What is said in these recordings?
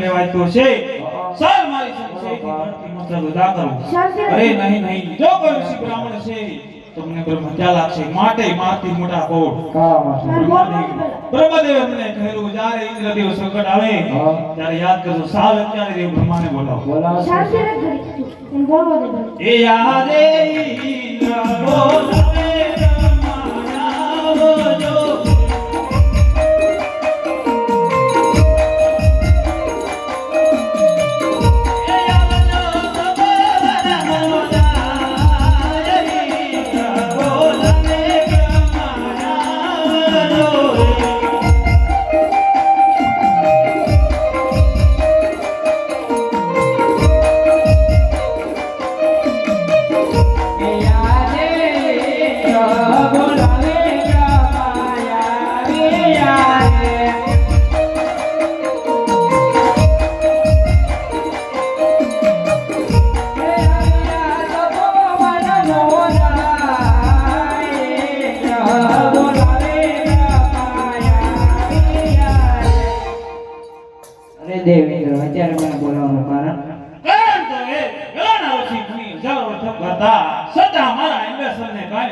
લેવાતું છે. સર મારી સંશયથી ધરતી મતલબ ઉદા કરો અરે નહીં નહીં જો કોઈ ઋષિ બ્રાહ્મણ છે તમને બ્રહ્મચા લાગશે. માટે માથી મોટા કોટ. બ્રહ્મદેવ અમને કહેલું જ્યારે ઇન્દ્રદેવ સંકટ આવે ત્યારે યાદ કરજો સાલ અત્યારે દેવ બ્રહ્માને બોલાવો. એ યાદે ઇન્દ્ર બોલાવે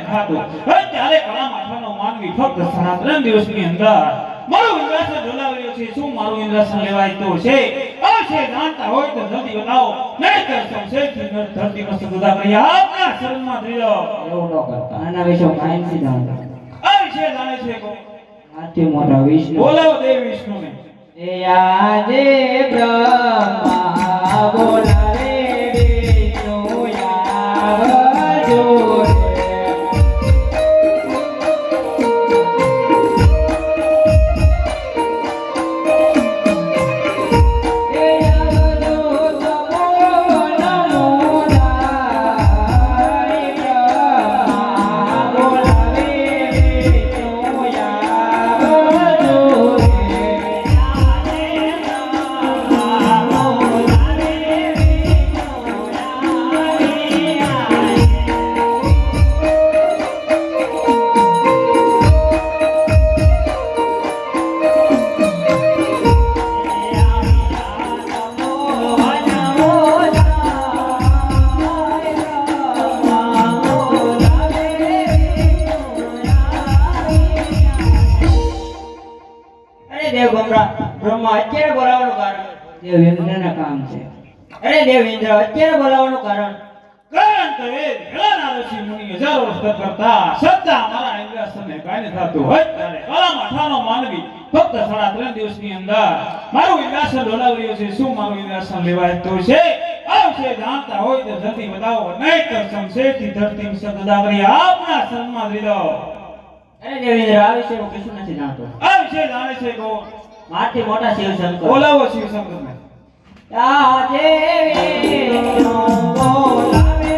ઇન્દ્રસનને હવે ત્યારે કળા માથાનો માનવી ફક્ત સાડા ત્રણ દિવસની અંદર મારું ઇન્દ્રાસન ડોલાવ્યો છે શું મારું ઇન્દ્રસન લેવાય તો છે? અવશ્ય જાણતા હોય તો જલ્દી બતાવો. નહીંતર સંશયથી નર ધરતી મસ્ત જુદા કરી આપના શરણમાં થઈ જાઓ એવું ન કરતા. આના વિશે કાંઈ જાણતો આ વિશે જાણે છે કો હાથી મોટા વિષ્ણુ. બોલાવો દેવ વિષ્ણુને. એ આજે બ્રહ્મા દેવ ગમરા બ્રહ્મા અત્યારે બોલાવવાનું કારણ. દેવેન્દ્રના કામ છે. અરે દેવ ઇન્દ્ર અત્યારે બોલાવવાનું કારણ. કારણ તો એ પેલાના ઋષિ મુનિ હજારો વર્ષ કરતા સત્તા મારા ઇન્દ્રસનને કાંઈ થતું હોય ત્યારે કળા માથાનો માનવી ફક્ત સાડા ત્રણ દિવસની અંદર મારું ઇન્દ્રાસન ડોલાવી છે શું મારું ઇન્દ્રાસન લેવાતું છે? આવશે જાણતા હોય તો જલ્દી બતાવો. નહીં તો ધરતી સદા આપના સન્માન લીધો. અરે આ વિશે હું કશું નથી જાણતો. આ વિશે જાણે છે કોણ મારથી મોટા શિવ શંકર બોલાવો શિવ આ દેવી બોલાવે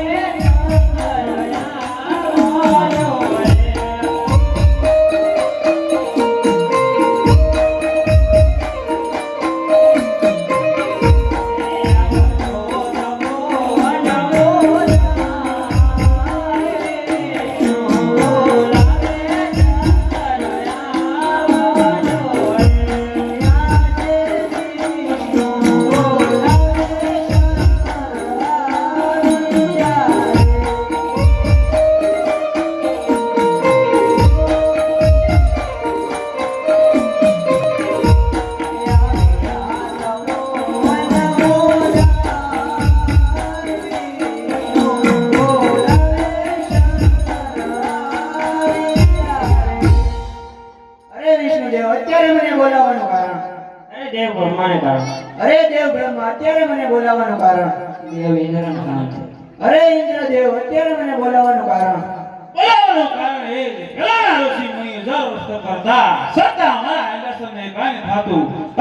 દેવ બ્રહ્માને કારણ. અરે દેવ બ્રહ્મા અત્યારે મને બોલાવવાનું કારણ. દેવ ઇન્દ્રનું કારણ અરે ઇન્દ્રદેવ અત્યારે મને બોલાવવાનું કારણ. બોલાવવાનું કારણ એ છે. ઋષિ મુનિ હજારો કરતા સત્તા મારા ઇન્દ્રસનને કાંઈ ન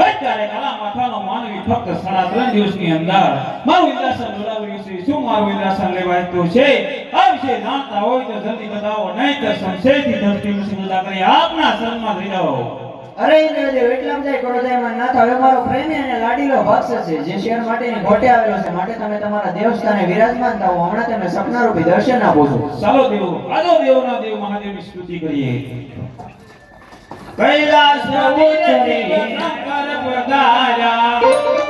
અત્યારે કળા માથાનો માનવી ફક્ત સાડા ત્રણ દિવસની અંદર મારું ઇન્દ્રાસન ડોલાવ્યું છે. શું મારું ઇન્દ્રાસન લેવાય તો છે? આ વિશે જાણતા હોય તો જલ્દી બતાવો નહીં તો સંશયથી ધરતી મુસીબત કરી આપના શરણમાં થઈ જાઓ. અરે ઇન્દ્રદેવ એટલા બધા ક્રોધાયમાન ના થાય મારો પ્રેમી અને લાડીલો ભક્ત છે, જે શેર માટેની ઘોટે આવેલો છે. માટે તમે તમારા દેવસ્થાને વિરાજમાન થાઓ. હમણાં તમે સપનારૂપી દર્શન આપો છો. ચાલો દેવો આજો દેવના દેવ મહાદેવની સ્તુતિ કરીએ. કૈલાસ પ્રભુચરી શંકર પધાર્યા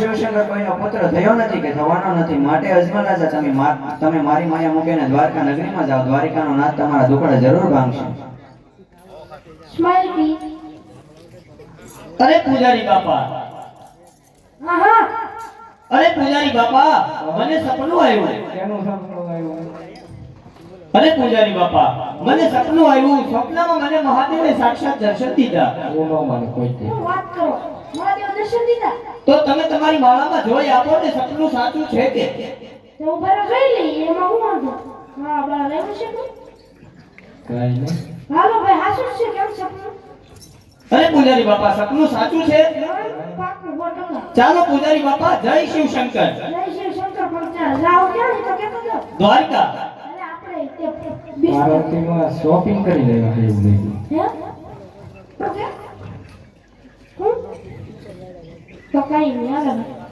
શિવશંકર કોઈનો પુત્ર થયો નથી કે થવાનો નથી. માટે અજમલ રાજા તમે તમે મારી માયા મૂકીને દ્વારકા નગરીમાં જાઓ. દ્વારિકાનો નાથ તમારા દુકડે જરૂર ભાંગશે. અરે પૂજારી બાપા. હા હા. અરે પૂજારી બાપા મને સપનું આવ્યું. કેનું સપનું આવ્યું? અરે પૂજારી બાપા મને સપનું આવ્યું. સ્વપ્નમાં મને મહાદેવે સાક્ષાત દર્શન દીધા. બોલો મને કોઈ વાત કરો. મહાદેવ દર્શન દીધા? તો તમે તમારી માળામાં જોઈ આપો ને સપનું સાચું છે કે? તો હું જોઈ લઈ એમાં હું વાંધો? હા બરા લેવું છે કોઈ? કઈ નહીં. હાલો ભાઈ હાસું છે કેમ સપનું અરે પૂજારી બાપા સપનું સાચું છે? ચાલો પૂજારી બાપા જય શિવશંકર જય શ્રી શંકર જાઓ ક્યાં તો. દ્વારકા. અરે આપણે તે બિસ્કુટ શોપિંગ કરી લેવા એવું હું? તો કઈ નહીં હાલો